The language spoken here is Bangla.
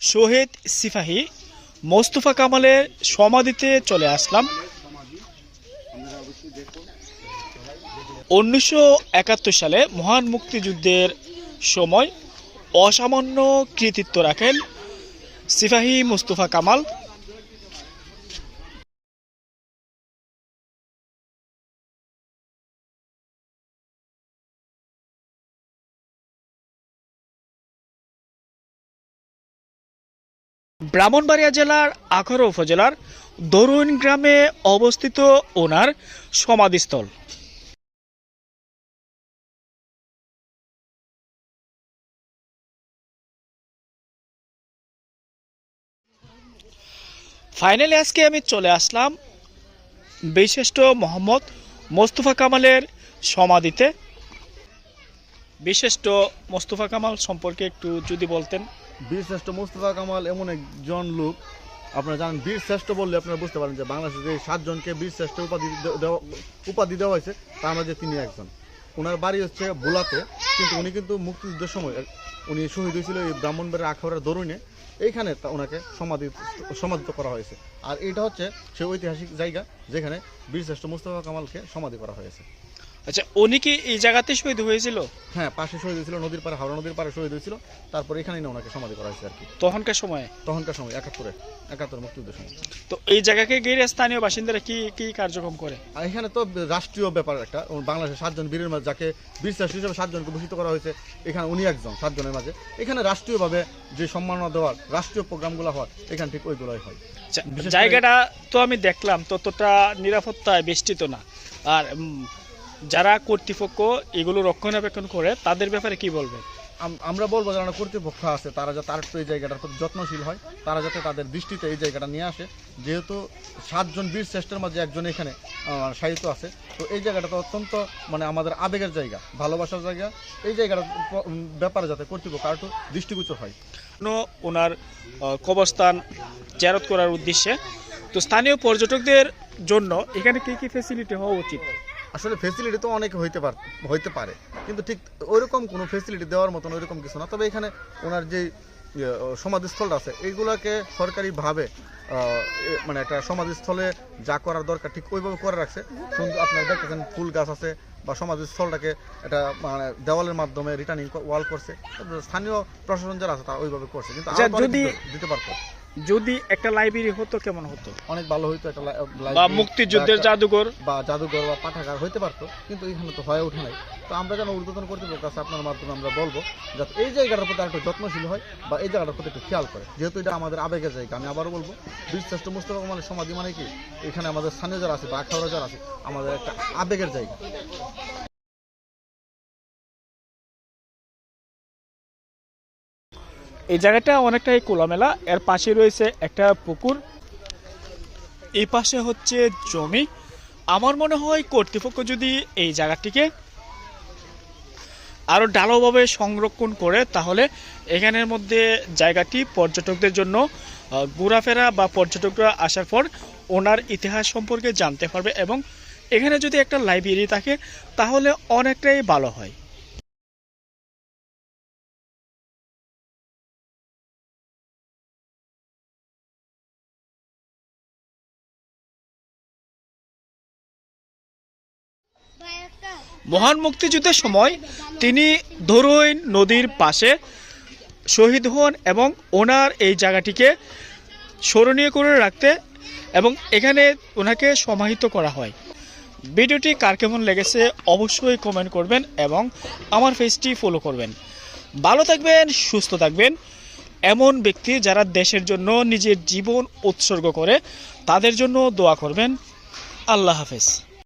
শহীদ সিফাহি মোস্তফা কামালের সমাধিতে চলে আসলাম। উনিশশো একাত্তর সালে মহান মুক্তিযুদ্ধের সময় অসামান্য কৃতিত্ব রাখেন সিফাহি মোস্তফা কামাল। ব্রাহ্মণবাড়িয়া জেলার আখড়া উপজেলার দরুইন গ্রামে অবস্থিত ওনার সমাধিস্থল। ফাইনালি আজকে আমি চলে আসলাম বিশিষ্ট মোহাম্মদ মোস্তফা কামালের সমাধিতে। বিশিষ্ট মোস্তফা কামাল সম্পর্কে একটু যদি বলতেন। বীর শ্রেষ্ঠ মুস্তফা কামাল এমন একজন লোক। আপনারা জানেন বীর শ্রেষ্ঠ বললে আপনারা বুঝতে পারেন যে বাংলাদেশে যে সাতজনকে বীর শ্রেষ্ঠ উপাধি দেওয়া- উপাধি দেওয়া হয়েছে, তার মধ্যে তিনি একজন। ওনার বাড়ি হচ্ছে বোলাতে কিন্তু উনি কিন্তু মুক্তিযুদ্ধের সময়, উনি শহীদ হয়েছিল এই ব্রাহ্মণবাড়ির আখাউড়ার দরুণে এইখানে ওনাকে সমাধি সমাধিত করা হয়েছে। আর এটা হচ্ছে সেই ঐতিহাসিক জায়গা, যেখানে বীর শ্রেষ্ঠ মুস্তফা কামালকে সমাধি করা হয়েছে। আচ্ছা উনি কি এই জায়গাতে শহীদ হয়েছিল? হ্যাঁ পাশে শহীদ হয়েছিল নদীর পাড়ে হাওড়া নদীর পাড়ে শহীদ হয়েছিল। তারপর এখানেই না ওনাকে সমাধি করা হয়েছে আর কি। তখনকার সময়ে? তখনকার সময় একাত্তরে একাত্তর মুক্তিযুদ্ধের সময়। তো এই জায়গাকে ঘিরে স্থানীয় বাসিন্দারা কি কি কার্যক্রম করে? আর এখানে তো রাষ্ট্রীয় ব্যাপার একটা বাংলাদেশের সাতজন বীরের মাঝে যাকে বীর শ্রেষ্ঠ হিসেবে সাতজনকে ভূষিত করা হয়েছে এখানে উনি একজন সাতজনের মাঝে। এখানে রাষ্ট্রীয়ভাবে যে সম্মাননা দেওয়ার রাষ্ট্রীয় প্রোগ্রামগুলো হয় এখানে ঠিক ওইগুলোই হয়। আচ্ছা, জায়গাটা তো আমি দেখলাম ততটা নিরাপত্তায় বেষ্টিত না। আর যারা কর্তৃপক্ষ এগুলো রক্ষণাবেক্ষণ করে তাদের ব্যাপারে কি বলবেন আম- আমরা বলব যারা কর্তৃপক্ষ আছে তারা যাতে আরেকটু এই জায়গাটার প্রতি যত্নশীল হয় তারা যাতে তাদের দৃষ্টিতে এই জায়গাটা নিয়ে আসে। যেহেতু সাতজন বীর শ্রেষ্ঠের মাঝে একজন এখানে সাহিত্য আছে তো এই জায়গাটা তো অত্যন্ত মানে আমাদের আবেগের জায়গা ভালোবাসার জায়গা। এই জায়গাটার ব্যাপারে যাতে কর্তৃপক্ষ আরেকটু দৃষ্টিগোচর হয়। কোনো ওনার আহ, কবরস্থান জেরত করার উদ্দেশ্যে। তো স্থানীয় পর্যটকদের জন্য এখানে কি কি ফেসিলিটি হওয়া উচিত? আসলে ফেসিলিটি তো অনেক হইতে পার হইতে পারে। কিন্তু ঠিক ওইরকম কোনো ফেসিলিটি দেওয়ার মতন ওইরকম কিছু না। তবে এখানে ওনার যে ইয়ে, সমাধিস্থলটা আছে এইগুলোকে সরকারিভাবে মানে একটা সমাধিস্থলে যা করার দরকার ঠিক ওইভাবে করে রাখছে। সুন্দর আপনারা দেখতেছেন ফুল গাছ আছে বা সমাধিস্থলটাকে একটা মানে দেওয়ালের মাধ্যমে রিটার্নিং ওয়াল করছে। স্থানীয় প্রশাসন যারা আছে তারা ওইভাবে করছে। কিন্তু যদি- দিতে পারতো। যদি একটা লাইব্রেরি হতো কেমন হতো? অনেক ভালো হইতো একটা বা মুক্তিযুদ্ধের জাদুঘর। বা জাদুঘর বা পাঠাগার হইতে পারতো কিন্তু এখানে তো হয়ে ওঠে নাই। তো আমরা যেন ঊর্ধ্বতন কর্তৃপক্ষ কাছে আপনার মাধ্যমে আমরা বলব যাতে এই জায়গাটার প্রতি একটু যত্নশীল হয় বা এই জায়গাটার প্রতি একটু খেয়াল করে। যেহেতু এটা আমাদের আবেগের জায়গা আমি আবারও বলব বীর শ্রেষ্ঠ মুস্তফা কামালের সমাধি মানে কি? এখানে আমাদের স্থানীয় যারা আছে বা আখাউড়া যারা আছে আমাদের একটা আবেগের জায়গা। এই জায়গাটা অনেকটাই খোলামেলা। এর পাশে রয়েছে একটা পুকুর। এই পাশে হচ্ছে জমি। আমার মনে হয় কর্তৃপক্ষ যদি এই জায়গাটিকে আরও ডালোভাবে সংরক্ষণ করে, তাহলে এখানের মধ্যে জায়গাটি পর্যটকদের জন্য ঘোরাফেরা বা পর্যটকরা আসার পর ওনার ইতিহাস সম্পর্কে জানতে পারবে এবং এখানে যদি একটা লাইব্রেরি থাকে, তাহলে অনেকটাই ভালো হয়। মহান মুক্তিযুদ্ধের সময় তিনি ধরুইন নদীর পাশে শহীদ হন এবং ওনার এই জায়গাটিকে স্মরণীয় করে রাখতে এবং এখানে ওনাকে সমাহিত করা হয়। ভিডিওটি কার কেমন লেগেছে অবশ্যই কমেন্ট করবেন এবং আমার পেজটি ফলো করবেন। ভালো থাকবেন, সুস্থ থাকবেন। এমন ব্যক্তি যারা দেশের জন্য নিজের জীবন উৎসর্গ করে, তাদের জন্য দোয়া করবেন। আল্লাহ হাফেজ।